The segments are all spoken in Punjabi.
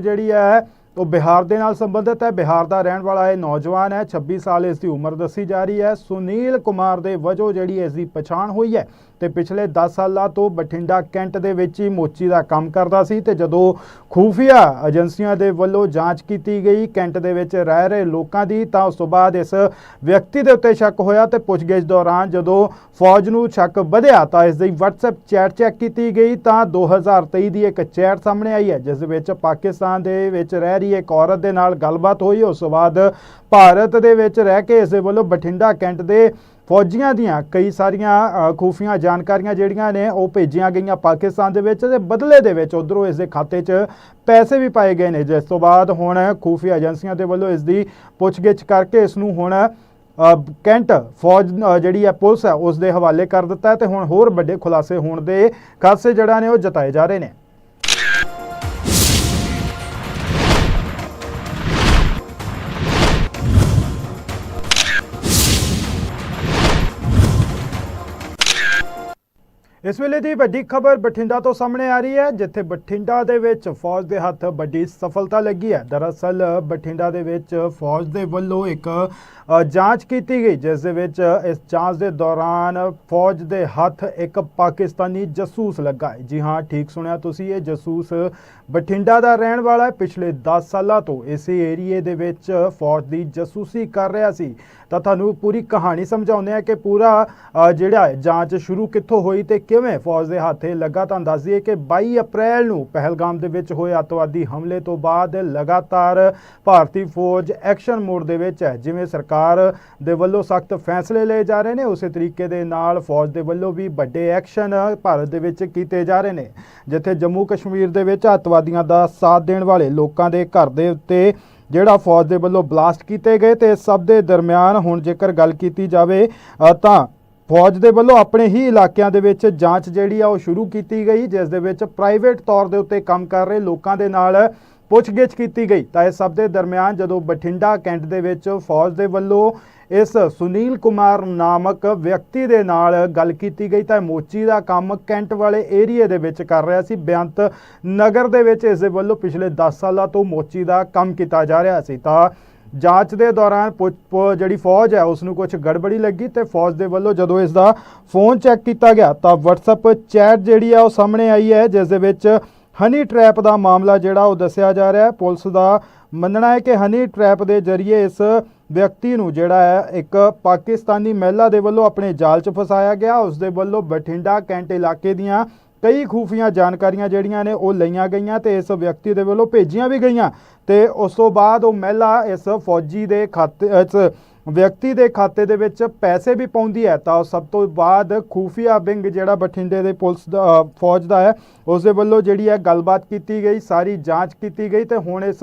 ਜਿਹੜੀ ਹੈ, ਉਹ ਬਿਹਾਰ ਦੇ ਨਾਲ ਸੰਬੰਧਿਤ ਹੈ। ਬਿਹਾਰ ਦਾ ਰਹਿਣ ਵਾਲਾ ਇਹ ਨੌਜਵਾਨ ਹੈ 26 ਸਾਲ ਇਸ ਦੀ ਉਮਰ ਦੱਸੀ ਜਾ ਰਹੀ ਹੈ। ਸੁਨੀਲ ਕੁਮਾਰ ਦੇ ਵਜੋਂ ਜਿਹੜੀ ਇਸ ਦੀ ਪਛਾਣ ਹੋਈ ਹੈ। ਤੇ ਪਿਛਲੇ 10 ਸਾਲਾਂ ਤੋਂ ਬਠਿੰਡਾ ਕੈਂਟ ਦੇ ਵਿੱਚ ਹੀ ਮੋਚੀ ਦਾ ਕੰਮ ਕਰਦਾ ਸੀ ਤੇ ਜਦੋਂ ਖੂਫੀਆ ਏਜੰਸੀਆਂ ਦੇ ਵੱਲੋਂ ਜਾਂਚ ਕੀਤੀ ਗਈ ਕੈਂਟ ਦੇ ਵਿੱਚ ਰਹਿ ਰਹੇ ਲੋਕਾਂ ਦੀ, ਤਾਂ ਉਸ ਤੋਂ ਬਾਅਦ ਇਸ ਵਿਅਕਤੀ ਦੇ ਉੱਤੇ ਸ਼ੱਕ ਹੋਇਆ ਤੇ ਪੁੱਛਗਿੱਛ ਦੌਰਾਨ ਜਦੋਂ ਫੌਜ ਨੂੰ ਸ਼ੱਕ ਵਧਿਆ, ਤਾਂ ਇਸ ਦੀ WhatsApp ਚੈਟ ਚੈੱਕ ਕੀਤੀ ਗਈ, ਤਾਂ 2023 ਦੀ ਇੱਕ ਚੈਟ ਸਾਹਮਣੇ ਆਈ ਹੈ, ਜਿਸ ਵਿੱਚ ਪਾਕਿਸਤਾਨ ਦੇ ਵਿੱਚ ਰਹਿ ਰਹੀ ਇੱਕ ਔਰਤ ਦੇ ਨਾਲ ਗੱਲਬਾਤ ਹੋਈ। ਉਸ ਤੋਂ ਬਾਅਦ ਭਾਰਤ ਦੇ ਵਿੱਚ ਰਹਿ ਕੇ ਇਸ ਦੇ ਵੱਲੋਂ ਬਠਿੰਡਾ ਕੈਂਟ ਦੇ ਫੌਜੀਆਂ ਦੀਆਂ ਕਈ ਸਾਰੀਆਂ ਖੂਫੀਆਂ ਜਾਣਕਾਰੀਆਂ ਜਿਹੜੀਆਂ ਨੇ, ਉਹ ਭੇਜੀਆਂ ਗਈਆਂ ਪਾਕਿਸਤਾਨ ਦੇ ਵਿੱਚ ਤੇ ਬਦਲੇ ਦੇ ਵਿੱਚ ਉਧਰੋਂ ਇਸ ਦੇ ਖਾਤੇ 'ਚ ਪੈਸੇ ਵੀ ਪਾਏ ਗਏ ਨੇ। ਜਿਸ ਤੋਂ ਬਾਅਦ ਹੁਣ ਖੂਫੀਆ ਏਜੰਸੀਆਂ ਦੇ ਵੱਲੋਂ ਇਸ ਦੀ ਪੁੱਛਗਿੱਛ ਕਰਕੇ ਇਸ ਨੂੰ ਹੁਣ ਕੈਂਟ ਫੌਜ ਜਿਹੜੀ ਹੈ ਪੁਲਿਸ ਹੈ, ਉਸ ਦੇ ਹਵਾਲੇ ਕਰ ਦਿੱਤਾ ਹੈ ਤੇ ਹੁਣ ਹੋਰ ਵੱਡੇ ਖੁਲਾਸੇ ਹੋਣ ਦੇ ਖਾਸੇ ਜਿਹੜਾ ਨੇ ਉਹ ਜਤਾਏ ਜਾ ਰਹੇ ਨੇ। ਇਸ ਵੇਲੇ ਦੀ ਵੱਡੀ ਖਬਰ ਬਠਿੰਡਾ ਤੋਂ ਸਾਹਮਣੇ ਆ ਰਹੀ ਹੈ, ਜਿੱਥੇ ਬਠਿੰਡਾ ਦੇ ਵਿੱਚ ਫੌਜ ਦੇ ਹੱਥ ਵੱਡੀ ਸਫਲਤਾ ਲੱਗੀ ਹੈ। ਦਰਅਸਲ, ਬਠਿੰਡਾ ਦੇ ਵਿੱਚ ਫੌਜ ਦੇ ਵੱਲੋਂ ਇੱਕ ਜਾਂਚ ਕੀਤੀ ਗਈ, ਜਿਸ ਦੇ ਵਿੱਚ ਇਸ ਜਾਂਚ ਦੇ ਦੌਰਾਨ ਫੌਜ ਦੇ ਹੱਥ ਇੱਕ ਪਾਕਿਸਤਾਨੀ ਜਾਸੂਸ ਲੱਗਾ ਹੈ। ਜੀ ਹਾਂ, ਠੀਕ ਸੁਣਿਆ ਤੁਸੀਂ, ਇਹ ਜਸੂਸ ਬਠਿੰਡਾ ਦਾ ਰਹਿਣ ਵਾਲਾ ਹੈ। ਪਿਛਲੇ 10 ਸਾਲਾਂ ਤੋਂ ਇਸੇ ਏਰੀਏ ਦੇ ਵਿੱਚ ਫੌਜ ਦੀ ਜਸੂਸੀ ਕਰ ਰਿਹਾ ਸੀ। ਤਾਂ ਤੁਹਾਨੂੰ ਪੂਰੀ ਕਹਾਣੀ ਸਮਝਾਉਂਦੇ ਆ ਕਿ ਪੂਰਾ ਜਿਹੜਾ ਜਾਂਚ ਸ਼ੁਰੂ ਕਿੱਥੋਂ ਹੋਈ ਤੇ ਕਿਵੇਂ ਫੌਜ ਦੇ ਹੱਥੇ ਲੱਗਾ ਤੁਹਾਨੂੰ ਦੱਸ ਦਈਏ ਕਿ 22 ਅਪ੍ਰੈਲ ਨੂੰ ਪਹਿਲਗਾਮ ਦੇ ਵਿੱਚ ਹੋਏ ਅੱਤਵਾਦੀ ਹਮਲੇ ਤੋਂ ਬਾਅਦ ਲਗਾਤਾਰ ਭਾਰਤੀ ਫੌਜ ਐਕਸ਼ਨ ਮੋਡ ਦੇ ਵਿੱਚ ਹੈ। ਜਿਵੇਂ ਸਰਕਾਰ ਦੇ ਵੱਲੋਂ ਸਖਤ ਫੈਸਲੇ ਲਏ ਜਾ ਰਹੇ ਨੇ, ਉਸੇ ਤਰੀਕੇ ਦੇ ਨਾਲ ਫੌਜ ਦੇ ਵੱਲੋਂ ਵੀ ਵੱਡੇ ਐਕਸ਼ਨ ਭਾਰਤ ਦੇ ਵਿੱਚ ਕੀਤੇ ਜਾ ਰਹੇ ਨੇ। ਜਿੱਥੇ ਜੰਮੂ ਕਸ਼ਮੀਰ ਦੇ ਵਿੱਚ ਅੱਤਵਾਦੀਆਂ ਦਾ ਸਾਥ ਦੇਣ ਵਾਲੇ ਲੋਕਾਂ ਦੇ ਘਰ ਦੇ ਉੱਤੇ ਜਿਹੜਾ ਫੌਜ ਦੇ ਵੱਲੋਂ ਬਲਾਸਟ ਕੀਤੇ ਗਏ ਤੇ ਸਭ ਦੇ ਦਰਮਿਆਨ ਹੁਣ ਜੇਕਰ ਗੱਲ ਕੀਤੀ ਜਾਵੇ ਤਾਂ ਫੌਜ ਦੇ ਵੱਲੋਂ ਆਪਣੇ ਹੀ ਇਲਾਕਿਆਂ ਦੇ ਵਿੱਚ ਜਾਂਚ ਜਿਹੜੀ ਆ ਉਹ ਸ਼ੁਰੂ ਕੀਤੀ ਗਈ, ਜਿਸ ਦੇ ਵਿੱਚ ਪ੍ਰਾਈਵੇਟ ਤੌਰ ਦੇ ਉੱਤੇ ਕੰਮ ਕਰ ਰਹੇ ਲੋਕਾਂ ਦੇ ਨਾਲ ਪੁੱਛਗਿੱਛ ਕੀਤੀ ਗਈ। ਤਾਂ ਇਸ ਸਭ ਦੇ ਦਰਮਿਆਨ ਜਦੋਂ ਬਠਿੰਡਾ ਕੈਂਟ ਦੇ ਵਿੱਚ ਫੌਜ ਦੇ ਵੱਲੋਂ ਇਸ ਸੁਨੀਲ ਕੁਮਾਰ ਨਾਮਕ ਵਿਅਕਤੀ ਦੇ ਨਾਲ ਗੱਲ ਕੀਤੀ ਗਈ, ਤਾਂ ਇਹ ਮੋਚੀ ਦਾ ਕੰਮ ਕੈਂਟ ਵਾਲੇ ਏਰੀਏ ਦੇ ਵਿੱਚ ਕਰ ਰਿਹਾ ਸੀ। ਬੇਅੰਤ ਨਗਰ ਦੇ ਵਿੱਚ ਇਸ ਦੇ ਵੱਲੋਂ ਪਿਛਲੇ 10 ਸਾਲਾਂ ਤੋਂ ਮੋਚੀ ਦਾ ਕੰਮ ਕੀਤਾ ਜਾ ਰਿਹਾ ਸੀ। ਤਾਂ ਜਾਂਚ ਦੇ ਦੌਰਾਨ ਪੁੱਛ- ਪੁ- ਜਿਹੜੀ ਫੌਜ ਹੈ ਉਸ ਨੂੰ ਕੁਝ ਗੜਬੜੀ ਲੱਗੀ ਤੇ ਫੌਜ ਦੇ ਵੱਲੋਂ ਜਦੋਂ ਇਸ ਦਾ ਫੋਨ ਚੈੱਕ ਕੀਤਾ ਗਿਆ, ਤਾਂ WhatsApp ਚੈਟ ਜਿਹੜੀ ਆ, ਉਹ ਸਾਹਮਣੇ ਆਈ ਹੈ, ਜਿਸ ਦੇ ਵਿੱਚ ਹਨੀ ਟਰੈਪ ਦਾ ਮਾਮਲਾ ਜਿਹੜਾ, ਉਹ ਦੱਸਿਆ ਜਾ ਰਿਹਾ ਹੈ। ਪੁਲਿਸ ਦਾ ਮੰਨਣਾ ਹੈ ਕਿ ਹਨੀ ਟਰੈਪ ਦੇ ਜ਼ਰੀਏ ਇਸ ਵਿਅਕਤੀ ਨੂੰ ਜਿਹੜਾ ਹੈ, ਇੱਕ ਪਾਕਿਸਤਾਨੀ ਮਹਿਲਾ ਦੇ ਵੱਲੋਂ ਆਪਣੇ ਜਾਲ 'ਚ ਫਸਾਇਆ ਗਿਆ। ਉਸ ਦੇ ਵੱਲੋਂ ਬਠਿੰਡਾ, ਕੈਂਟ ਇਲਾਕੇ ਦੀਆਂ ਕਈ ਖੂਫੀਆਂ ਜਾਣਕਾਰੀਆਂ ਜਿਹੜੀਆਂ ਨੇ ਉਹ ਲਈਆਂ ਗਈਆਂ ਤੇ ਇਸ ਵਿਅਕਤੀ ਦੇ ਵੱਲੋਂ ਭੇਜੀਆਂ ਵੀ ਗਈਆਂ ਤੇ ਉਸ ਤੋਂ ਬਾਅਦ ਉਹ ਮਹਿਲਾ ਇਸ ਫੌਜੀ ਦੇ ਖਾਤੇ, ਇਸ ਵਿਅਕਤੀ ਦੇ ਖਾਤੇ ਦੇ ਵਿੱਚ ਪੈਸੇ ਵੀ ਪਾਉਂਦੀ ਹੈ। ਤਾਂ ਉਹ ਸਭ ਤੋਂ ਬਾਅਦ ਖੂਫੀਆ ਵਿੰਗ ਜਿਹੜਾ ਬਠਿੰਡੇ ਦੇ ਪੁਲਿਸ ਦਾ ਫੌਜ ਦਾ ਹੈ, ਉਸ ਦੇ ਵੱਲੋਂ ਜਿਹੜੀ ਹੈ ਗੱਲਬਾਤ ਕੀਤੀ ਗਈ, ਸਾਰੀ ਜਾਂਚ ਕੀਤੀ ਗਈ ਤੇ ਹੁਣ ਇਸ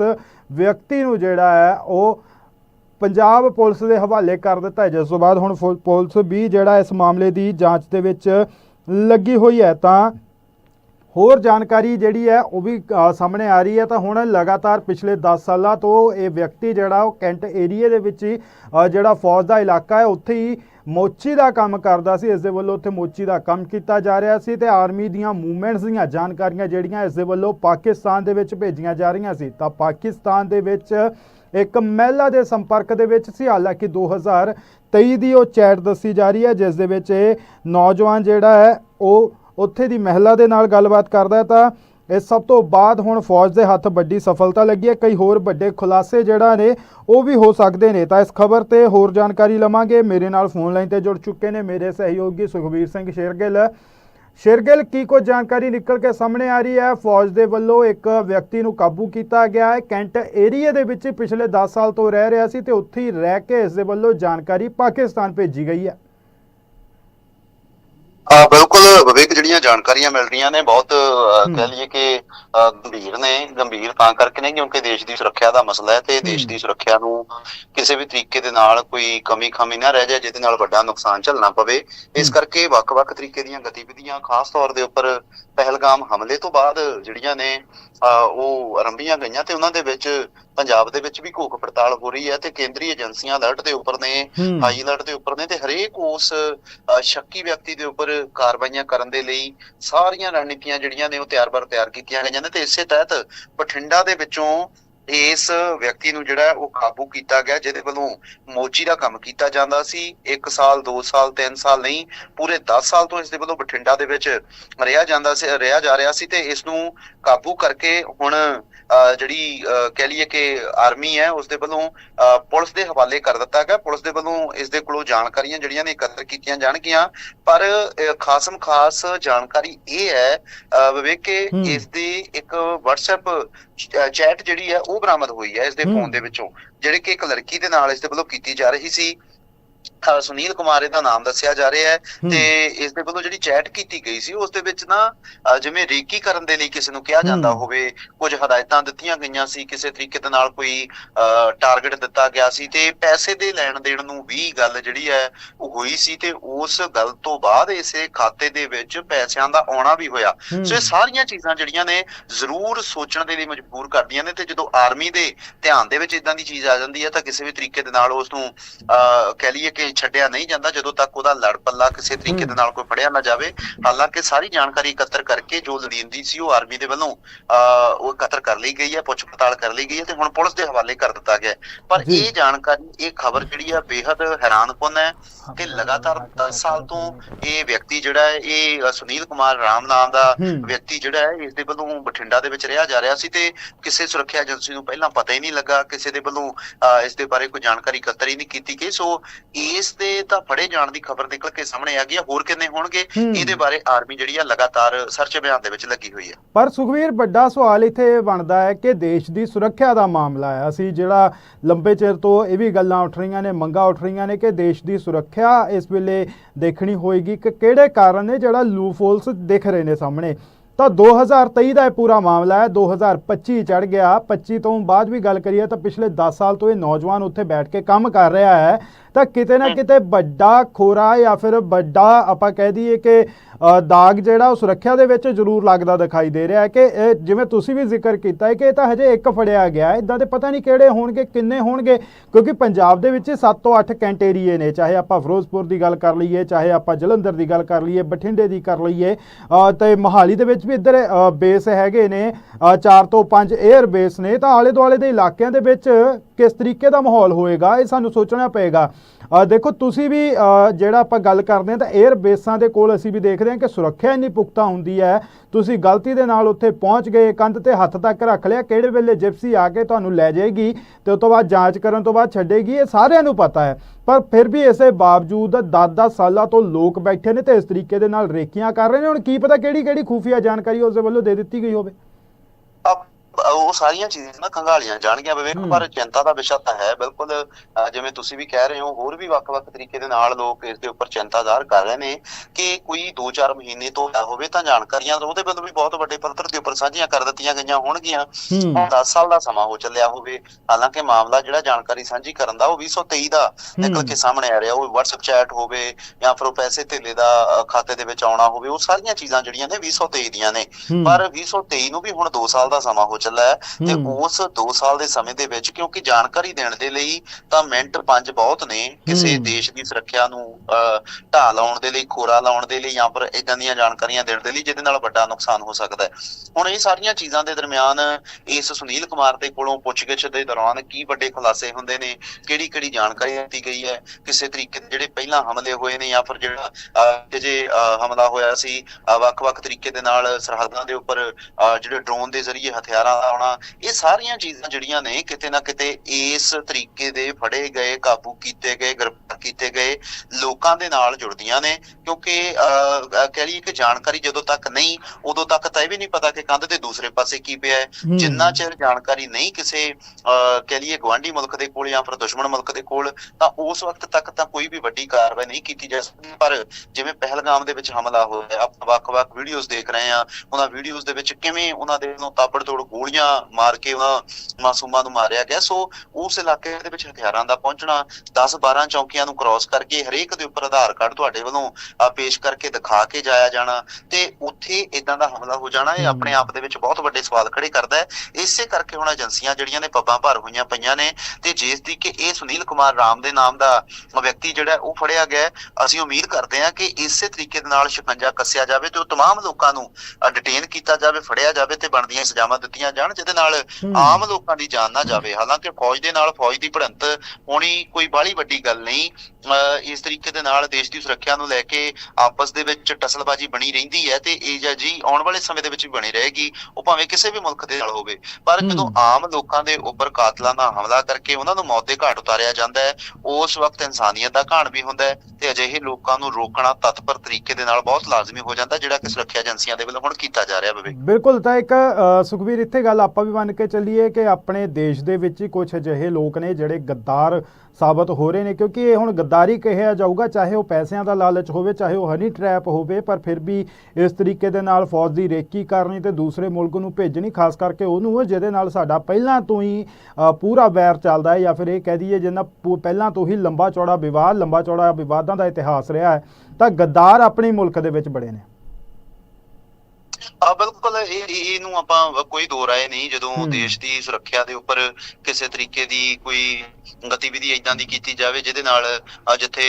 ਵਿਅਕਤੀ ਨੂੰ ਜਿਹੜਾ ਹੈ ਉਹ ਪੰਜਾਬ ਪੁਲਿਸ ਦੇ ਹਵਾਲੇ ਕਰ ਦਿੱਤਾ ਜਿਸ ਤੋਂ ਬਾਅਦ ਹੁਣ ਫੁ- ਪੁਲਿਸ ਵੀ ਜਿਹੜਾ ਇਸ ਮਾਮਲੇ ਦੀ ਜਾਂਚ ਦੇ ਵਿੱਚ ਲੱਗੀ ਹੋਈ ਹੈ, ਤਾਂ ਹੋਰ ਜਾਣਕਾਰੀ ਜਿਹੜੀ ਹੈ, ਉਹ ਵੀ ਸਾਹਮਣੇ ਆ ਰਹੀ ਹੈ। ਤਾਂ ਹੁਣ ਲਗਾਤਾਰ ਪਿਛਲੇ 10 ਸਾਲਾਂ ਤੋਂ ਇਹ ਵਿਅਕਤੀ ਜਿਹੜਾ, ਉਹ ਕੈਂਟ ਏਰੀਏ ਦੇ ਵਿੱਚ ਹੀ ਜਿਹੜਾ ਫੌਜ ਦਾ ਇਲਾਕਾ ਹੈ, ਉੱਥੇ ਹੀ ਮੋਚੀ ਦਾ ਕੰਮ ਕਰਦਾ ਸੀ। ਇਸ ਦੇ ਵੱਲੋਂ ਉੱਥੇ ਮੋਚੀ ਦਾ ਕੰਮ ਕੀਤਾ ਜਾ ਰਿਹਾ ਸੀ ਤੇ ਆਰਮੀ ਦੀਆਂ ਮੂਵਮੈਂਟਸ ਦੀਆਂ ਜਾਣਕਾਰੀਆਂ ਜਿਹੜੀਆਂ, ਇਸ ਦੇ ਵੱਲੋਂ ਪਾਕਿਸਤਾਨ ਦੇ ਵਿੱਚ ਭੇਜੀਆਂ ਜਾ ਰਹੀਆਂ ਸੀ। ਤਾਂ ਪਾਕਿਸਤਾਨ ਦੇ ਵਿੱਚ ਇੱਕ ਮਹਿਲਾ ਦੇ ਸੰਪਰਕ ਦੇ ਵਿੱਚ ਸੀ। ਹਾਲਾਂਕਿ 2023 ਦੀ ਉਹ ਚੈਟ ਦੱਸੀ ਜਾ ਰਹੀ ਹੈ, ਜਿਸ ਦੇ ਵਿੱਚ ਇਹ ਨੌਜਵਾਨ ਜਿਹੜਾ ਹੈ, ਉਹ ਉੱਥੇ ਦੀ ਮਹਿਲਾ ਦੇ ਨਾਲ ਗੱਲਬਾਤ ਕਰਦਾ ਹੈ। ਤਾਂ ਇਸ ਸਭ ਤੋਂ ਬਾਅਦ ਹੁਣ ਫੌਜ ਦੇ ਹੱਥ ਵੱਡੀ ਸਫਲਤਾ ਲੱਗੀ ਹੈ। ਕਈ ਹੋਰ ਵੱਡੇ ਖੁਲਾਸੇ ਜਿਹੜਾ ਨੇ, ਉਹ ਵੀ ਹੋ ਸਕਦੇ ਨੇ। ਤਾਂ ਇਸ ਖਬਰ ਤੇ ਹੋਰ ਜਾਣਕਾਰੀ ਲਵਾਂਗੇ। ਮੇਰੇ ਨਾਲ ਫੋਨ ਲਾਈਨ ਤੇ ਜੁੜ ਚੁੱਕੇ ਨੇ ਮੇਰੇ ਸਹਿਯੋਗੀ ਸੁਖਬੀਰ ਸਿੰਘ ਸ਼ੇਰਗਿੱਲ। ਸ਼ੇਰਗਿੱਲ, ਕੀ ਕੁਝ ਜਾਣਕਾਰੀ ਨਿਕਲ ਕੇ ਸਾਹਮਣੇ ਆ ਰਹੀ ਹੈ? ਫੌਜ ਦੇ ਵੱਲੋਂ ਇੱਕ ਵਿਅਕਤੀ ਨੂੰ ਕਾਬੂ ਕੀਤਾ ਗਿਆ ਹੈ। ਕੈਂਟ ਏਰੀਏ ਦੇ ਵਿੱਚ ਪਿਛਲੇ 10 ਸਾਲ ਤੋਂ ਰਹਿ ਰਿਹਾ ਸੀ ਤੇ ਉੱਥੇ ਹੀ ਰਹਿ ਕੇ ਇਸ ਦੇ ਵੱਲੋਂ ਜਾਣਕਾਰੀ ਪਾਕਿਸਤਾਨ ਭੇਜੀ ਗਈ ਹੈ। ਆ ਵਿਵੇਕ ਜਿਹੜੀਆਂ ਜਾਣਕਾਰੀਆਂ ਮਿਲ ਰਹੀਆਂ ਨੇ ਬਹੁਤ। ਕਹਿ ਲਈਏ ਕਿ ਗੰਭੀਰ ਨੇ ਗੰਭੀਰ ਤਾਂ ਕਰਕੇ ਨੇ ਕਿਉਂਕਿ ਦੇਸ਼ ਦੀ ਸੁਰੱਖਿਆ ਦਾ ਮਸਲਾ ਹੈ ਤੇ ਦੇਸ਼। ਦੀ ਸੁਰੱਖਿਆ ਨੂੰ ਕਿਸੇ ਵੀ ਤਰੀਕੇ ਦੇ ਨਾਲ ਕੋਈ ਕਮੀ ਖਾਮੀ ਨਾ ਰਹਿ ਜਾਏ ਜਿਹਦੇ ਨਾਲ ਵੱਡਾ ਨੁਕਸਾਨ ਝੱਲਣਾ ਪਵੇ ਇਸ। ਕਰਕੇ ਵੱਖ-ਵੱਖ ਤਰੀਕੇ ਦੀਆਂ ਗਤੀਵਿਧੀਆਂ ਖਾਸ ਤੌਰ ਦੇ ਉੱਪਰ ਪਹਿਲਗਾਮ ਹਮਲੇ ਤੋਂ ਬਾਅਦ ਜਿਹੜੀਆਂ ਨੇ ਉਹ ਆਰੰਭੀਆਂ ਗਈਆਂ ਤੇ ਉਹਨਾਂ ਦੇ ਵਿੱਚ ਪੰਜਾਬ ਦੇ ਵਿੱਚ ਵੀ ਘੋਖ ਪੜਤਾਲ ਹੋ ਰਹੀ ਹੈ ਤੇ ਕੇਂਦਰੀ ਏਜੰਸੀਆਂ ਅਲਰਟ ਦੇ ਉੱਪਰ ਨੇ ਹਾਈ ਅਲਰਟ ਦੇ ਉੱਪਰ ਨੇ ਤੇ ਹਰੇਕ ਉਸ ਸ਼ੱਕੀ ਵਿਅਕਤੀ ਦੇ ਉੱਪਰ ਕਾਰਵਾਈਆਂ ਕਾਰਵਾਈਆਂ ਕਰਨ ਦੇ ਲਈ ਸਾਰੀਆਂ ਰਣਨੀਤੀਆਂ ਜਿਹੜੀਆਂ ਨੇ ਉਹ ਤਿਆਰ-ਬਰ ਤਿਆਰ ਕੀਤੀਆਂ ਗਈਆਂ ਨੇ ਤੇ ਇਸੇ ਤਹਿਤ ਬਠਿੰਡਾ ਦੇ ਵਿੱਚੋਂ ਇਸ ਵਿਅਕਤੀ ਨੂੰ ਜਿਹੜਾ ਉਹ ਕਾਬੂ ਕੀਤਾ ਗਿਆ ਜਿਹਦੇ ਵੱਲੋਂ ਮੋਚੀ ਦਾ ਕੰਮ ਕੀਤਾ ਜਾਂਦਾ ਸੀ। 1 ਸਾਲ 2 ਸਾਲ 3 ਸਾਲ ਨਹੀਂ ਪੂਰੇ 10 ਸਾਲ ਤੋਂ ਇਸ ਦੇ ਵੱਲੋਂ ਬਠਿੰਡਾ ਦੇ ਵਿੱਚ ਰਿਹਾ ਜਾਂਦਾ ਸੀ ਰਿਹਾ ਜਾ ਰਿਹਾ ਸੀ ਤੇ ਇਸ ਨੂੰ ਕਾਬੂ ਕਰਕੇ ਹੁਣ ਜਿਹੜੀ ਕਹਿ ਲਈਏ ਕਿ ਆਰਮੀ ਹੈ ਉਸ ਦੇ ਵੱਲੋਂ ਪੁਲਿਸ ਦੇ ਹਵਾਲੇ ਕਰ ਦਿੱਤਾ ਗਿਆ। ਪੁਲਿਸ ਦੇ ਵੱਲੋਂ ਇਸ ਦੇ ਕੋਲੋਂ ਜਾਣਕਾਰੀਆਂ ਜਿਹੜੀਆਂ ਨੇ ਇਕੱਤਰ ਕੀਤੀਆਂ ਜਾਣਗੀਆਂ। ਪਰ ਖਾਸਮ ਖਾਸ ਜਾਣਕਾਰੀ ਇਹ ਹੈ ਵਿਵੇਕ ਕਿ। ਇਸ ਦੀ ਇੱਕ WhatsApp ਚੈਟ ਜਿਹੜੀ ਹੈ ਉਹ ਬਰਾਮਦ ਹੋਈ ਹੈ ਇਸ ਦੇ ਹਮ। ਫੋਨ ਦੇ ਵਿੱਚੋਂ ਜਿਹੜੇ ਕਿ ਇੱਕ ਲੜਕੀ ਦੇ ਨਾਲ ਇਸ ਦੇ ਵੱਲੋਂ ਕੀਤੀ ਜਾ ਰਹੀ ਸੀ ਸੁਨੀਲ ਕੁਮਾਰ ਇਹਦਾ ਨਾਮ ਦੱਸਿਆ ਜਾ ਰਿਹਾ ਹੈ। ਤੇ ਇਸ ਦੇ ਵੱਲੋਂ ਜਿਹੜੀ ਚੈਟ ਕੀਤੀ ਗਈ ਸੀ ਉਸ ਦੇ ਵਿੱਚ ਨਾ ਜਿਵੇਂ ਰੇਕੀ ਕਰਨ ਦੇ ਲਈ ਕਿਸੇ ਨੂੰ ਕਿਹਾ ਜਾਂਦਾ। ਹੋਵੇ ਕੁਝ ਹਦਾਇਤਾਂ ਦਿੱਤੀਆਂ ਗਈਆਂ ਸੀ ਕਿਸੇ ਤਰੀਕੇ ਦੇ ਨਾਲ ਕੋਈ ਟਾਰਗੇਟ ਦਿੱਤਾ ਗਿਆ ਸੀ ਤੇ ਪੈਸੇ ਦੇ ਲੈਣ ਦੇਣ ਨੂੰ ਵੀ ਗੱਲ ਜਿਹੜੀ ਹੈ ਉਹ ਹੋਈ ਸੀ ਤੇ ਉਸ ਗੱਲ ਤੋਂ ਬਾਅਦ ਇਸੇ ਖਾਤੇ ਦੇ ਵਿੱਚ ਪੈਸਿਆਂ ਦਾ ਆਉਣਾ ਵੀ ਹੋਇਆ। ਸੋ ਇਹ ਸਾਰੀਆਂ ਚੀਜ਼ਾਂ ਜਿਹੜੀਆਂ ਨੇ ਜ਼ਰੂਰ ਸੋਚਣ ਦੇ ਲਈ ਮਜਬੂਰ ਕਰਦੀਆਂ ਨੇ ਤੇ ਜਦੋਂ ਆਰਮੀ ਦੇ ਧਿਆਨ ਦੇ ਵਿੱਚ ਇਦਾਂ ਦੀ ਚੀਜ਼ ਆ ਜਾਂਦੀ ਹੈ ਤਾਂ ਕਿਸੇ ਵੀ ਤਰੀਕੇ ਦੇ ਨਾਲ ਉਸ ਨੂੰ ਕਹਿ ਲਈਏ ਕਿ ਛੱਡਿਆ ਨਹੀਂ ਜਾਂਦਾ ਜਦੋਂ ਤੱਕ ਉਹਦਾ ਲੜ ਪੱਲਾ ਕਿਸੇ ਤਰੀਕੇ ਦੇ। ਨਾਲ ਕੋਈ ਫੜਿਆ ਨਾ ਜਾਵੇ ਹਾਲਾਂਕਿ ਸਾਰੀ ਜਾਣਕਾਰੀ ਇਕੱਤਰ ਕਰਕੇ ਜੋ ਲੜੀਂਦੀ ਸੀ ਉਹ ਆਰਮੀ ਦੇ ਵੱਲੋਂ ਉਹ ਇਕੱਤਰ ਕਰ ਲਈ ਗਈ ਹੈ ਪੁੱਛ ਪੜਤਾਲ ਕਰ ਲਈ ਗਈ ਹੈ ਤੇ ਹੁਣ ਪੁਲਿਸ ਦੇ ਹਵਾਲੇ ਕਰ ਦਿੱਤਾ ਗਿਆ। ਪਰ। ਇਹ ਜਾਣਕਾਰੀ ਇਹ ਖਬਰ ਜਿਹੜੀ ਹੈ ਬੇहद ਹੈਰਾਨਕੁਨ ਹੈ ਕਿ ਲਗਾਤਾਰ 10 ਸਾਲ ਤੋਂ ਇਹ ਵਿਅਕਤੀ ਜਿਹੜਾ ਹੈ ਇਹ ਸੁਨੀਲ ਕੁਮਾਰ ਰਾਮ ਨਾਮ ਦਾ। ਵਿਅਕਤੀ ਜਿਹੜਾ ਹੈ ਇਸ ਦੇ ਵੱਲੋਂ ਬਠਿੰਡਾ ਦੇ ਵਿੱਚ ਰਿਹਾ ਜਾ ਰਿਹਾ ਸੀ ਤੇ ਕਿਸੇ ਸੁਰੱਖਿਆ ਏਜੰਸੀ ਨੂੰ ਪਹਿਲਾਂ ਪਤਾ ਹੀ ਨਹੀਂ ਲੱਗਾ ਕਿਸੇ ਦੇ ਵੱਲੋਂ ਇਸ ਦੇ ਬਾਰੇ ਕੋਈ ਜਾਣਕਾਰੀ ਇਕੱਤਰ ਹੀ ਨਹੀਂ ਕੀਤੀ ਗਈ ਸੋ ਇਸ ਦੇ ਤਾਂ ਫੜੇ ਜਾਣ ਦੀ ਖਬਰ ਨਿਕਲ ਕੇ ਸਾਹਮਣੇ ਆ ਗਈ ਹੈ ਹੋਰ ਕਿੰਨੇ ਹੋਣਗੇ। ਇਹਦੇ ਬਾਰੇ ਆਰਮੀ ਜਿਹੜੀ ਆ ਲਗਾਤਾਰ ਸਰਚ ਅਭਿਆਨ ਦੇ ਵਿੱਚ ਲੱਗੀ ਹੋਈ ਹੈ ਪਰ ਸੁਖਵੀਰ ਵੱਡਾ ਸਵਾਲ ਇੱਥੇ ਬਣਦਾ ਹੈ ਕਿ ਦੇਸ਼ ਦੀ ਸੁਰੱਖਿਆ ਦਾ ਮਾਮਲਾ ਹੈ। ਅਸੀਂ ਜਿਹੜਾ ਲੰਬੇ ਚਿਰ ਤੋਂ ਇਹ ਵੀ ਗੱਲਾਂ ਉੱਠ ਰਹੀਆਂ ਨੇ ਮੰਗਾਂ ਉੱਠ ਰਹੀਆਂ ਨੇ ਕਿ ਦੇਸ਼ ਦੀ ਸੁਰੱਖਿਆ ਇਸ ਵੇਲੇ ਦੇਖਣੀ ਹੋਏਗੀ ਕਿ ਕਿਹੜੇ ਕਾਰਨ ਨੇ ਜਿਹੜਾ ਲੂਫੋਲਸ ਦਿਖ ਰਹੇ ਨੇ ਸਾਹਮਣੇ। ਤਾਂ 2023 ਦਾ ਇਹ ਪੂਰਾ ਮਾਮਲਾ ਹੈ 2025 ਚੜ ਗਿਆ। 25 ਤੋਂ ਬਾਅਦ ਵੀ ਗੱਲ ਕਰੀਏ ਤਾਂ ਪਿਛਲੇ 10 ਸਾਲ ਤੋਂ ਇਹ ਨੌਜਵਾਨ ਉੱਥੇ ਬੈਠ ਕੇ ਕੰਮ ਕਰ ਰਿਹਾ ਹੈ। ਤਾਂ ਕਿਤੇ ਨਾ ਕਿਤੇ ਵੱਡਾ ਖੋਰਾ ਜਾਂ ਫਿਰ ਵੱਡਾ ਆਪਾਂ ਕਹਿ ਦਈਏ ਕਿ ਦਾਗ ਜਿਹੜਾ ਉਹ ਸੁਰੱਖਿਆ ਦੇ ਵਿੱਚ ਜ਼ਰੂਰ ਲੱਗਦਾ ਦਿਖਾਈ ਦੇ ਰਿਹਾ ਹੈ ਕਿ ਜਿਵੇਂ ਤੁਸੀਂ ਵੀ ਜ਼ਿਕਰ ਕੀਤਾ ਹੈ ਕਿ ਇਹ ਤਾਂ ਹਜੇ ਇੱਕ ਫੜਿਆ ਗਿਆ ਹੈ। ਇਦਾਂ ਦੇ ਪਤਾ ਨਹੀਂ ਕਿਹੜੇ ਹੋਣਗੇ ਕਿੰਨੇ ਹੋਣਗੇ ਕਿਉਂਕਿ ਪੰਜਾਬ ਦੇ ਵਿੱਚ 7 ਤੋਂ 8 ਕੈਂਟ ਏਰੀਏ ਨੇ ਚਾਹੇ ਆਪਾਂ ਫਿਰੋਜ਼ਪੁਰ ਦੀ ਗੱਲ ਕਰ ਲਈਏ ਚਾਹੇ ਆਪਾਂ ਜਲੰਧਰ ਦੀ ਗੱਲ ਕਰ ਲਈਏ ਬਠਿੰਡੇ ਦੀ ਕਰ ਲਈਏ ਤੇ ਮੋਹਾਲੀ ਦੇ ਵਿੱਚ ਵੀ ਇੱਧਰ ਬੇਸ ਹੈਗੇ ਨੇ 4 ਤੋਂ 5 에ਅਰ ਬੇਸ ਨੇ। ਤਾਂ ਆਲੇ ਦੁਆਲੇ ਦੇ ਇਲਾਕਿਆਂ ਦੇ ਵਿੱਚ ਕਿਸ ਤਰੀਕੇ ਦਾ ਮਾਹੌਲ ਹੋਏਗਾ ਇਹ ਸਾਨੂੰ ਸੋਚਣਾ ਪਏਗਾ। ਦੇਖੋ, ਤੁਸੀਂ ਵੀ ਜਿਹੜਾ ਆਪਾਂ ਗੱਲ ਕਰਦੇ ਹਾਂ ਤਾਂ 에ਅਰ ਬੇਸਾਂ ਦੇ ਕੋਲ ਅਸੀਂ ਵੀ ਦੇਖਦੇ ਹਾਂ ਕਿ ਸੁਰੱਖਿਆ ਇੰਨੀ ਪੁਖਤਾ ਹੁੰਦੀ ਹੈ। ਤੁਸੀਂ ਗਲਤੀ ਦੇ ਨਾਲ ਉੱਥੇ ਪਹੁੰਚ ਗਏ, ਕੰਧ ਤੇ ਹੱਥ ਤੱਕ ਰੱਖ ਲਿਆ, ਕਿਹੜੇ ਵੇਲੇ ਜਿਪਸੀ ਆ ਕੇ ਤੁਹਾਨੂੰ ਲੈ ਜਾਏਗੀ ਤੇ ਉਸ ਤੋਂ ਬਾਅਦ ਜਾਂਚ ਕਰਨ ਤੋਂ ਬਾਅਦ ਛੱਡੇਗੀ, ਇਹ ਸਾਰਿਆਂ ਨੂੰ ਪਤਾ ਹੈ। ਪਰ ਫਿਰ ਵੀ ਇਸੇ ਬਾਵਜੂਦ 10-10 ਸਾਲਾਂ ਤੋਂ ਲੋਕ ਬੈਠੇ ਨੇ ਤੇ ਇਸ ਤਰੀਕੇ ਦੇ ਨਾਲ ਰੇਕੀਆਂ ਕਰ ਰਹੇ ਨੇ। ਹੁਣ ਕੀ ਪਤਾ ਕਿਹੜੀ ਕਿਹੜੀ ਖੂਫੀਆ ਜਾਣਕਾਰੀ ਉਸ ਦੇ ਵੱਲੋਂ ਦੇ ਦਿੱਤੀ ਗਈ ਹੋਵੇ। ਉਹ ਸਾਰੀਆਂ ਚੀਜ਼ਾਂ ਨਾ ਖੰਗਾਲੀਆਂ ਜਾਣਗੀਆਂ ਵਿਵੇਕ। ਪਰ ਚਿੰਤਾ ਦਾ ਵਿਸ਼ਾ ਤਾਂ ਹੈ ਬਿਲਕੁਲ ਜਿਵੇਂ ਤੁਸੀਂ ਵੀ ਕਹਿ ਰਹੇ ਹੋ ਹੋਰ ਵੀ ਵੱਖ-ਵੱਖ ਤਰੀਕੇ ਦੇ ਨਾਲ ਲੋਕ ਇਸ ਦੇ ਉੱਪਰ ਚਿੰਤਾ ਜ਼ਾਹਰ ਕਰ ਰਹੇ ਨੇ ਕਿ ਕੋਈ 2-4 ਮਹੀਨੇ ਤੋਂ ਹੋਇਆ ਹੋਵੇ ਤਾਂ ਜਾਣਕਾਰੀਆਂ ਉਹਦੇ ਵੱਲੋਂ ਵੀ ਬਹੁਤ ਵੱਡੇ ਪੱਧਰ ਦੇ ਉੱਪਰ ਸਾਂਝੀਆਂ ਕਰ ਦਿੱਤੀਆਂ ਗਈਆਂ ਹੋਣਗੀਆਂ ਹੂੰ ਹੁਣ 10 ਸਾਲ ਦਾ ਸਮਾਂ ਹੋ ਚੱਲਿਆ ਹੋਵੇ ਹਾਲਾਂਕਿ ਮਾਮਲਾ ਜਿਹੜਾ ਜਾਣਕਾਰੀ ਸਾਂਝੀ ਕਰਨ ਦਾ ਉਹ 2023 ਦਾ ਨਿਕਲ। ਕੇ ਸਾਹਮਣੇ ਆ ਰਿਹਾ ਉਹ WhatsApp ਚੈਟ ਹੋਵੇ ਜਾਂ ਫਿਰ ਉਹ ਪੈਸੇ ਧੇਲੇ ਦਾ ਖਾਤੇ ਦੇ ਵਿੱਚ ਆਉਣਾ ਹੋਵੇ ਉਹ ਸਾਰੀਆਂ ਚੀਜ਼ਾਂ ਜਿਹੜੀਆਂ ਨੇ 2023 ਦੀਆਂ ਨੇ। ਪਰ 2023 ਨੂੰ ਵੀ ਹੁਣ 2 ਸਾਲ ਦਾ ਸਮਾਂ ਹੋ ਹੈ ਤੇ। ਉਸ 2 ਸਾਲ ਦੇ ਸਮੇਂ ਦੇ ਵਿੱਚ ਕਿਉਂਕਿ ਜਾਣਕਾਰੀ ਦੇਣ ਦੇ ਲਈ ਤਾਂ ਮਿੰਟ ਪੰਜ ਬਹੁਤ ਨੇ ਕਿਸੇ। ਦੇਸ਼ ਦੀ ਸੁਰੱਖਿਆ ਨੂੰ ਢਾਹ ਲਾਉਣ ਦੇ ਲਈ ਖੋਰਾ ਲਾਉਣ ਦੇ ਲਈ ਜਾਂ ਫਿਰ ਇਦਾਂ ਦੀਆਂ ਜਾਣਕਾਰੀਆਂ ਦੇਣ ਦੇ ਲਈ ਜਿਹਦੇ ਨਾਲ ਵੱਡਾ ਨੁਕਸਾਨ ਹੋ ਸਕਦਾ ਹੈ ਹੁਣ ਇਹ ਸਾਰੀਆਂ ਚੀਜ਼ਾਂ ਦੇ ਦਰਮਿਆਨ ਇਸ ਸੁਨੀਲ ਕੁਮਾਰ ਦੇ ਕੋਲੋਂ ਪੁੱਛਗਿੱਛ ਦੇ ਦੌਰਾਨ ਕੀ ਵੱਡੇ ਖੁਲਾਸੇ ਹੁੰਦੇ ਨੇ ਕਿਹੜੀ ਕਿਹੜੀ ਜਾਣਕਾਰੀ ਦਿੱਤੀ ਗਈ ਹੈ ਕਿਸੇ ਤਰੀਕੇ ਦੇ ਜਿਹੜੇ ਪਹਿਲਾਂ ਹਮਲੇ ਹੋਏ ਨੇ ਜਾਂ ਫਿਰ ਜਿਹੜਾ ਜੇ ਹਮਲਾ ਹੋਇਆ ਸੀ ਵੱਖ-ਵੱਖ ਤਰੀਕੇ ਦੇ ਨਾਲ ਸਰਹੱਦਾਂ ਦੇ ਉੱਪਰ ਜਿਹੜੇ ਡਰੋਨ ਦੇ ਜ਼ਰੀਏ ਹਥਿਆਰਾਂ ਆਉਣਾ ਇਹ ਸਾਰੀਆਂ ਚੀਜ਼ਾਂ ਜਿਹੜੀਆਂ ਨੇ ਕਿਤੇ ਨਾ ਕਿਤੇ ਇਸ ਤਰੀਕੇ ਦੇ ਫੜੇ ਗਏ ਕਾਬੂ ਕੀਤੇ ਗਏ ਗ੍ਰਿਫਤਾਰ ਕੀਤੇ ਗਏ ਲੋਕਾਂ ਦੇ ਨਾਲ ਜੁੜਦੀਆਂ ਨੇ ਕਿਉਂਕਿ ਕਹਿ ਲਈਏ ਕਿ ਜਾਣਕਾਰੀ ਜਦੋਂ ਤੱਕ ਨਹੀਂ ਉਦੋਂ ਤੱਕ ਤਾਂ ਇਹ ਵੀ ਨਹੀਂ ਪਤਾ ਕਿ ਕੰਧ ਦੇ ਦੂਸਰੇ ਪਾਸੇ ਕੀ ਪਿਆ ਹੈ। ਜਿੰਨਾ ਚਿਰ ਜਾਣਕਾਰੀ ਨਹੀਂ ਕਿਸੇ ਕਹਿ ਲਈਏ ਗਵਾਂਢੀ ਮੁਲਕ ਦੇ ਕੋਲ ਜਾਂ ਫਿਰ ਦੁਸ਼ਮਣ ਮੁਲਕ ਦੇ ਕੋਲ ਤਾਂ ਉਸ ਵਕਤ ਤੱਕ ਤਾਂ ਕੋਈ ਵੀ ਵੱਡੀ ਕਾਰਵਾਈ ਨਹੀਂ ਕੀਤੀ ਜਾ ਸਕਦੀ ਪਰ ਜਿਵੇਂ ਪਹਿਲਗਾਮ ਦੇ ਵਿੱਚ ਹਮਲਾ ਹੋਇਆ ਆਪਾਂ ਵੱਖ-ਵੱਖ ਵੀਡੀਓਜ਼ ਦੇਖ ਰਹੇ ਹਾਂ ਉਹਨਾਂ ਵੀਡੀਓਜ਼ ਦੇ ਵਿੱਚ ਕਿਵੇਂ ਉਹਨਾਂ ਦੇ ਵੱਲੋਂ ਤਾਬੜਤੋੜ ਗੋਲ ਗੋਲੀਆਂ ਮਾਰ ਕੇ ਉਹਨਾਂ ਮਾਸੂਮਾਂ ਨੂੰ ਮਾਰਿਆ ਗਿਆ ਸੋ ਉਸ ਇਲਾਕੇ ਦੇ ਵਿੱਚ ਹਥਿਆਰਾਂ ਦਾ ਪਹੁੰਚਣਾ 10 12 ਚੌਕੀਆਂ ਨੂੰ ਕ੍ਰਾਸ ਕਰਕੇ ਹਰੇਕ ਦੇ ਉੱਪਰ ਆਧਾਰ ਕਾਰਡ ਤੁਹਾਡੇ ਵੱਲੋਂ ਅ, ਪੇਸ਼ ਕਰਕੇ ਦਿਖਾ ਕੇ ਜਾਇਆ ਜਾਣਾ ਤੇ ਉੱਥੇ ਇਦਾਂ ਦਾ ਹਮਲਾ ਹੋ ਜਾਣਾ ਇਹ ਹਮ। ਆਪਣੇ ਆਪ ਦੇ ਵਿੱਚ ਬਹੁਤ ਵੱਡੇ ਸਵਾਲ ਖੜੇ ਕਰਦਾ ਹੈ ਇਸੇ ਕਰਕੇ ਹੁਣ ਏਜੰਸੀਆਂ ਜਿਹੜੀਆਂ ਨੇ ਪੱਬਾਂ ਭਰ ਹੋਈਆਂ ਪਈਆਂ ਨੇ ਤੇ ਜਿਸ ਦੀ ਕਿ ਇਹ ਸੁਨੀਲ ਕੁਮਾਰ ਰਾਮ ਦੇ ਨਾਮ ਦਾ ਵਿਅਕਤੀ ਜਿਹੜਾ ਹੈ ਉਹ ਫੜਿਆ ਗਿਆ ਹੈ। ਅਸੀਂ ਉਮੀਦ ਕਰਦੇ ਹਾਂ ਕਿ ਇਸੇ ਤਰੀਕੇ ਦੇ ਨਾਲ ਸ਼ਿਕੰਜਾ ਕੱਸਿਆ ਜਾਵੇ ਤੇ ਉਹ तमाम ਲੋਕਾਂ ਨੂੰ ਡਿਟੇਨ ਕੀਤਾ ਜਾਵੇ ਫੜਿਆ ਜਾਵੇ ਤੇ ਬਣਦੀਆਂ ਸਜ਼ਾਵਾਂ ਦਿੱਤੀਆਂ ਜਾਣ ਜਿਹਦੇ ਨਾਲ। ਆਮ ਲੋਕਾਂ ਦੀ ਜਾਨ ਨਾ ਜਾਵੇ ਹਾਲਾਂਕਿ ਫੌਜ ਦੇ ਨਾਲ ਫੌਜ ਦੀ ਭਿੜੰਤ ਹੋਣੀ ਕੋਈ ਬਾਹਲੀ ਵੱਡੀ ਗੱਲ ਨਹੀਂ ਇਸ ਤਰੀਕੇ ਦੇ ਨਾਲ ਦੇਸ਼ ਦੀ ਸੁਰੱਖਿਆ ਨੂੰ ਲੈ ਕੇ ਆਪਸ ਦੇ ਵਿੱਚ ਟਸਲਬਾਜ਼ੀ ਬਣੀ ਰਹਿੰਦੀ ਹੈ ਤੇ ਇਹ ਜਾਂ ਜੀ ਆਉਣ ਵਾਲੇ ਸਮੇਂ ਦੇ ਵਿੱਚ ਵੀ ਬਣੀ ਰਹੇਗੀ ਉਹ ਭਾਵੇਂ ਕਿਸੇ ਵੀ ਮੁਲਕ ਦੇ ਨਾਲ ਹੋਵੇ ਪਰ। ਜਦੋਂ ਆਮ ਲੋਕਾਂ ਦੇ ਉੱਪਰ ਕਾਤਲਾਂ ਦਾ ਹਮਲਾ ਕਰਕੇ ਉਹਨਾਂ ਨੂੰ ਮੌਤ ਦੇ ਘਾਟ ਉਤਾਰਿਆ ਜਾਂਦਾ ਹੈ ਉਸ ਵਕਤ ਇਨਸਾਨੀਅਤ ਦਾ ਘਾਣ ਵੀ ਹੁੰਦਾ ਹੈ ਤੇ ਅਜਿਹੇ ਲੋਕਾਂ ਨੂੰ ਰੋਕਣਾ ਤਤਪਰ ਤਰੀਕੇ ਦੇ ਨਾਲ ਬਹੁਤ ਲਾਜ਼ਮੀ ਹੋ ਜਾਂਦਾ ਜਿਹੜਾ ਕਿ ਸੁਰੱਖਿਆ ਏਜੰਸੀਆਂ ਦੇ ਵੱਲੋਂ ਹੁਣ ਕੀਤਾ ਜਾ ਰਿਹਾ ਬਿਲਕੁਲ ਤਾਂ ਇੱਕ ਅ, ਸੁਖਬੀਰ ਇੱਥੇ ਗੱਲ ਆਪਾਂ ਵੀ ਮੰਨ ਕੇ ਚੱਲੀਏ ਕਿ ਆਪਣੇ ਦੇਸ਼ ਦੇ ਵਿੱਚ ਹੀ ਕੁਝ ਅਜਿਹੇ ਲੋਕ ਨੇ ਜਿਹੜੇ ਗੱਦਾਰ ਸਾਬਤ ਹੋ ਰਹੇ ਨੇ, ਕਿਉਂਕਿ ਇਹ ਹੁਣ ਗੱਦਾਰੀ ਕਿਹਾ ਜਾਊਗਾ, ਚਾਹੇ ਉਹ ਪੈਸਿਆਂ ਦਾ ਲਾਲਚ ਹੋਵੇ, ਚਾਹੇ ਉਹ ਹਨੀ ਟ੍ਰੈਪ ਹੋਵੇ, ਪਰ ਫਿਰ ਵੀ ਇਸ ਤਰੀਕੇ ਦੇ ਨਾਲ ਫੌਜ ਦੀ ਰੇਕੀ ਕਰਨੀ ਤੇ ਦੂਸਰੇ ਮੁਲਕ ਨੂੰ ਭੇਜਣੀ, ਖਾਸ ਕਰਕੇ ਉਹਨੂੰ, ਜਿਹਦੇ ਨਾਲ ਸਾਡਾ ਪਹਿਲਾਂ ਤੋਂ ਹੀ ਪੂਰਾ ਵੈਰ ਚੱਲਦਾ ਹੈ, ਜਾਂ ਫਿਰ ਇਹ ਕਹਿ ਦਈਏ ਜਿੰਨਾ ਪੂ- ਪਹਿਲਾਂ ਤੋਂ ਹੀ ਲੰਬਾ ਚੌੜਾ ਵਿਵਾਦ, ਲੰਬਾ ਚੌੜਾ ਵਿਵਾਦਾਂ ਦਾ ਇਤਿਹਾਸ ਰਿਹਾ ਹੈ, ਤਾਂ ਗੱਦਾਰ ਆਪਣੇ ਮੁਲਕ ਦੇ ਵਿੱਚ ਬੜੇ ਨੇ। ਆ ਬਿਲਕੁਲ ਇਹ ਇਹ- ਇਹਨੂੰ ਆਪਾਂ ਕੋਈ ਦੋ ਰਾਏ ਨਹੀਂ ਜਦੋਂ। ਦੇਸ਼ ਦੀ ਸੁਰੱਖਿਆ ਦੇ ਉੱਪਰ ਕਿਸੇ ਤਰੀਕੇ ਦੀ ਕੋਈ ਗਤੀਵਿਧੀ ਇਦਾਂ ਦੀ ਕੀਤੀ ਜਾਵੇ ਜਿਹਦੇ ਨਾਲ ਜਿੱਥੇ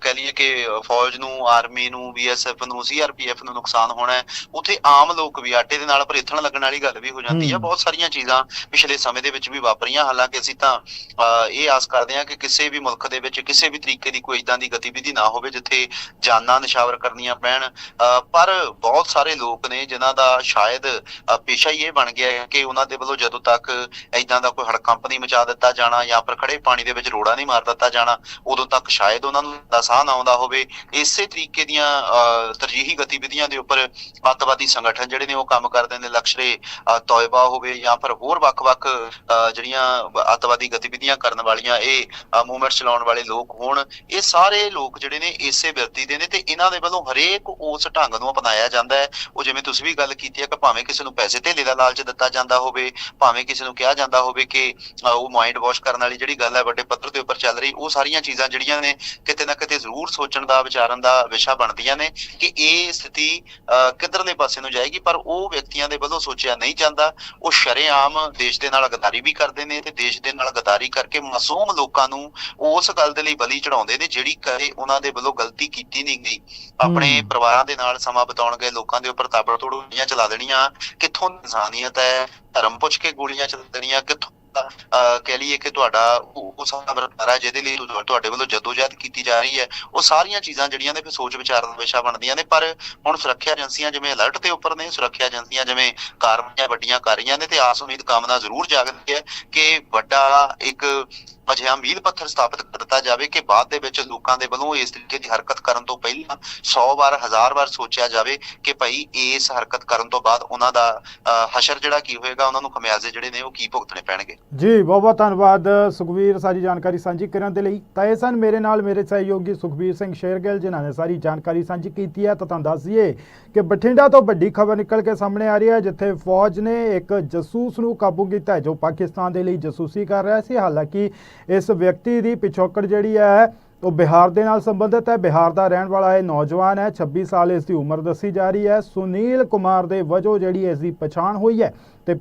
ਕਹਿ ਲਈਏ ਕਿ ਫੌਜ ਨੂੰ ਆਰਮੀ ਨੂੰ ਬੀਐਸਐਫ ਨੂੰ ਸੀਆਰਪੀਐਫ ਨੂੰ ਨੁਕਸਾਨ ਹੋਣਾ ਹੈ ਉੱਥੇ ਆਮ ਲੋਕ ਵੀ ਆਟੇ ਦੇ ਨਾਲ ਭਰੇਥਣ ਲੱਗਣ ਵਾਲੀ ਗੱਲ ਵੀ ਹੋ ਜਾਂਦੀ ਹੈ। ਬਹੁਤ ਸਾਰੀਆਂ ਚੀਜ਼ਾਂ ਪਿਛਲੇ ਸਮੇਂ ਦੇ ਵਿੱਚ ਵੀ ਵਾਪਰੀਆਂ ਹਾਲਾਂਕਿ ਅਸੀਂ ਤਾਂ ਇਹ ਆਸ ਕਰਦੇ ਹਾਂ ਕਿ ਕਿਸੇ ਵੀ ਮੁਲਕ ਦੇ ਵਿੱਚ ਕਿਸੇ ਵੀ ਤਰੀਕੇ ਦੀ ਕੋਈ ਇਦਾਂ ਦੀ ਗਤੀਵਿਧੀ ਨਾ ਹੋਵੇ ਜਿੱਥੇ ਜਾਨਾਂ ਨਿਸ਼ਾਵਰ ਕਰਨੀਆਂ ਪੈਣ ਪਰ ਬਹੁਤ ਸਾਰੇ ਲੋਕ ਨੇ ਜਿਨ੍ਹਾਂ ਦਾ ਸ਼ਾਇਦ ਪੇਸ਼ਾ ਹੀ ਇਹ ਬਣ ਗਿਆ ਹੈ ਕਿ ਉਹਨਾਂ ਦੇ ਵੱਲੋਂ ਜਦੋਂ ਤੱਕ ਇਦਾਂ ਦਾ ਕੋਈ ਹੜਕੰਪ ਨਹੀਂ ਮਚਾ ਦਿੱਤਾ ਜਾਣਾ ਜਾਂ ਫਿਰ ਖੜੇ ਪਾਣੀ ਦੇ ਵਿੱਚ ਰੋੜਾ ਨਹੀਂ ਮਾਰ ਦਿੱਤਾ ਜਾਣਾ ਉਦੋਂ ਤੱਕ ਸ਼ਾਇਦ ਉਹਨਾਂ ਨੂੰ ਦਾ ਸਾਹ ਨਾ ਆਉਂਦਾ ਹੋਵੇ। ਇਸੇ ਤਰੀਕੇ ਦੀਆਂ ਤਰਜੀਹੀ ਗਤੀਵਿਧੀਆਂ ਦੇ ਉੱਪਰ ਅੱਤਵਾਦੀ ਸੰਗਠਨ ਜਿਹੜੇ ਨੇ ਉਹ ਕੰਮ ਕਰਦੇ ਨੇ ਲਕਸ਼ਰੇ ਅ, ਤੋਇਬਾ ਹੋਵੇ ਜਾਂ ਫਿਰ ਹੋਰ ਵੱਖ-ਵੱਖ ਅ, ਜਿਹੜੀਆਂ ਅੱਤਵਾਦੀ ਗਤੀਵਿਧੀਆਂ ਕਰਨ ਵਾਲੀਆਂ ਇਹ ਮੂਵਮੈਂਟ ਚਲਾਉਣ ਵਾਲੇ ਲੋਕ ਹੋਣ ਇਹ ਸਾਰੇ ਲੋਕ ਜਿਹੜੇ ਨੇ ਇਸੇ ਵਿਅਕਤੀ ਦੇ ਨੇ ਤੇ ਇਹਨਾਂ ਦੇ ਵੱਲੋਂ ਹਰੇਕ ਉਸ ਢੰਗ ਨੂੰ ਅਪਣਾਇਆ ਜਾਂਦਾ ਹੈ। ਉਹ ਜਿਵੇਂ ਤੁਸੀਂ ਵੀ ਗੱਲ ਕੀਤੀ ਹੈ ਕਿ ਭਾਵੇਂ ਕਿਸੇ ਨੂੰ ਪੈਸੇ ਧੇਲੇ ਦਾ ਲਾਲਚ ਦਿੱਤਾ ਜਾਂਦਾ ਹੋਵੇ ਭਾਵੇਂ ਕਿਸੇ ਨੂੰ ਕਿਹਾ ਜਾਂਦਾ ਹੋਵੇ ਕਿ ਉਹ ਮਾਈਂਡ ਵਾਸ਼ ਕਰਨ ਵਾਲੀ ਜਿਹੜੀ ਗੱਲ ਹੈ ਵੱਡੇ ਪੱਧਰ ਦੇ ਉੱਪਰ ਚੱਲ ਰਹੀ ਉਹ ਸਾਰੀਆਂ ਚੀਜ਼ਾਂ ਜਿਹੜੀਆਂ ਨੇ ਕਿਤੇ ਨਾ ਕਿਤੇ ਜ਼ਰੂਰ ਸੋਚਣ ਦਾ ਵਿਚਾਰਨ ਦਾ ਵਿਸ਼ਾ ਬਣਦੀਆਂ ਨੇ ਕਿ ਇਹ ਸਥਿਤੀ ਕਿੱਧਰਲੇ ਪਾਸੇ ਨੂੰ ਜਾਏਗੀ ਪਰ ਉਹ ਵਿਅਕਤੀਆਂ ਦੇ ਵੱਲੋਂ ਸੋਚਿਆ ਨਹੀਂ ਜਾਂਦਾ ਉਹ ਸ਼ਰੇਆਮ ਦੇਸ਼ ਦੇ ਨਾਲ ਗਦਾਰੀ ਵੀ ਕਰਦੇ ਨੇ ਤੇ ਦੇਸ਼ ਦੇ ਨਾਲ ਗਦਾਰੀ ਕਰਕੇ ਮਾਸੂਮ ਲੋਕਾਂ ਨੂੰ ਉਸ ਗੱਲ ਦੇ ਲਈ ਬਲੀ ਚੜਾਉਂਦੇ ਨੇ ਜਿਹੜੀ ਕਦੇ ਉਹਨਾਂ ਦੇ ਵੱਲੋਂ ਗਲਤੀ ਕੀਤੀ ਨਹੀਂ ਗਈ ਆਪਣੇ। ਪਰਿਵਾਰਾਂ ਦੇ ਨਾਲ ਸਮਾਂ ਬਿਤਾਉਣ ਗਏ ਲੋਕਾਂ ਦੇ ਉੱਪਰ ਤਾਬੜਤੋੜ ਗੋਲੀਆਂ ਚਲਾ ਦੇਣੀਆਂ ਕਿੱਥੋਂ ਇਨਸਾਨੀਅਤ ਹੈ? ਧਰਮ ਪੁੱਛ ਕੇ ਗੋਲੀਆਂ ਚਲਾ ਦੇਣੀਆਂ ਕਿੱਥੋਂ ਕਹਿ ਲਈਏ ਕਿ ਤੁਹਾਡਾ ਉਹ ਸਾਰਾ ਜਿਹਦੇ ਲਈ ਤੁਹਾਡੇ ਵੱਲੋਂ ਜਦੋਜਹਿਦ ਕੀਤੀ ਜਾ ਰਹੀ ਹੈ ਉਹ ਸਾਰੀਆਂ ਚੀਜ਼ਾਂ ਜਿਹੜੀਆਂ ਨੇ ਫਿਰ ਸੋਚ ਵਿਚਾਰ ਦਾ ਵਿਸ਼ਾ ਬਣਦੀਆਂ ਨੇ ਪਰ ਹੁਣ ਸੁਰੱਖਿਆ ਏਜੰਸੀਆਂ ਜਿਵੇਂ ਅਲਰਟ ਤੇ ਉੱਪਰ ਨੇ ਸੁਰੱਖਿਆ ਏਜੰਸੀਆਂ ਜਿਵੇਂ ਕਾਰਵਾਈਆਂ ਵੱਡੀਆਂ ਕਰ ਰਹੀਆਂ ਨੇ ਤੇ ਆਸ ਉਮੀਦ ਕਾਮਨਾ ਜ਼ਰੂਰ ਜਾਗਦੀ ਹੈ ਕਿ ਵੱਡਾ ਇੱਕ ਅਜਿਹਾ ਮੀਲ ਪੱਥਰ ਸਥਾਪਿਤ ਕਰ ਦਿੱਤਾ ਜਾਵੇ ਕਿ ਬਾਅਦ ਦੇ ਵਿੱਚ ਲੋਕਾਂ ਦੇ ਵੱਲੋਂ ਇਸ ਤਰੀਕੇ ਦੀ ਹਰਕਤ ਕਰਨ ਤੋਂ ਪਹਿਲਾਂ 100 ਵਾਰ ਹਜ਼ਾਰ ਵਾਰ ਸੋਚਿਆ ਜਾਵੇ ਕਿ ਭਾਈ ਇਸ ਹਰਕਤ ਕਰਨ ਤੋਂ ਬਾਅਦ ਉਹਨਾਂ ਦਾ ਅਹ, ਹਸ਼ਰ ਜਿਹੜਾ ਕੀ ਹੋਏਗਾ ਉਹਨਾਂ ਨੂੰ ਖਮਿਆਜ਼ੇ ਜਿਹੜੇ ਨੇ ਉਹ ਕੀ ਭੁਗਤਣੇ ਪੈਣਗੇ। ਜੀ, ਬਹੁਤ ਬਹੁਤ ਧੰਨਵਾਦ ਸੁਖਬੀਰ, ਸਾਰੀ ਜਾਣਕਾਰੀ ਸਾਂਝੀ ਕਰਨ ਦੇ ਲਈ। ਤਾਂ ਇਹ ਸਨ ਮੇਰੇ ਨਾਲ ਮੇਰੇ ਸਹਿਯੋਗੀ ਸੁਖਬੀਰ ਸਿੰਘ ਸ਼ੇਰਗਿੱਲ, ਜਿਨ੍ਹਾਂ ਨੇ ਸਾਰੀ ਜਾਣਕਾਰੀ ਸਾਂਝੀ ਕੀਤੀ ਹੈ। ਤਾਂ ਤੁਹਾਨੂੰ ਦੱਸ ਦਈਏ ਕਿ ਬਠਿੰਡਾ ਤੋਂ ਵੱਡੀ ਖਬਰ ਨਿਕਲ ਕੇ ਸਾਹਮਣੇ ਆ ਰਹੀ ਹੈ, ਜਿੱਥੇ ਫੌਜ ਨੇ ਇੱਕ ਜਸੂਸ ਨੂੰ ਕਾਬੂ ਕੀਤਾ ਹੈ, ਜੋ ਪਾਕਿਸਤਾਨ ਦੇ ਲਈ ਜਸੂਸੀ ਕਰ ਰਿਹਾ ਸੀ। ਹਾਲਾਂਕਿ ਇਸ ਵਿਅਕਤੀ ਦੀ ਪਿਛੋਕੜ ਜਿਹੜੀ ਹੈ, ਉਹ ਬਿਹਾਰ ਦੇ ਨਾਲ ਸੰਬੰਧਿਤ ਹੈ। ਬਿਹਾਰ ਦਾ ਰਹਿਣ ਵਾਲਾ ਇਹ ਨੌਜਵਾਨ ਹੈ 26 ਸਾਲ ਇਸ ਦੀ ਉਮਰ ਦੱਸੀ ਜਾ ਰਹੀ ਹੈ। ਸੁਨੀਲ ਕੁਮਾਰ ਦੇ ਵਜੋਂ ਜਿਹੜੀ ਇਸ ਦੀ ਪਛਾਣ ਹੋਈ ਹੈ ਤੇ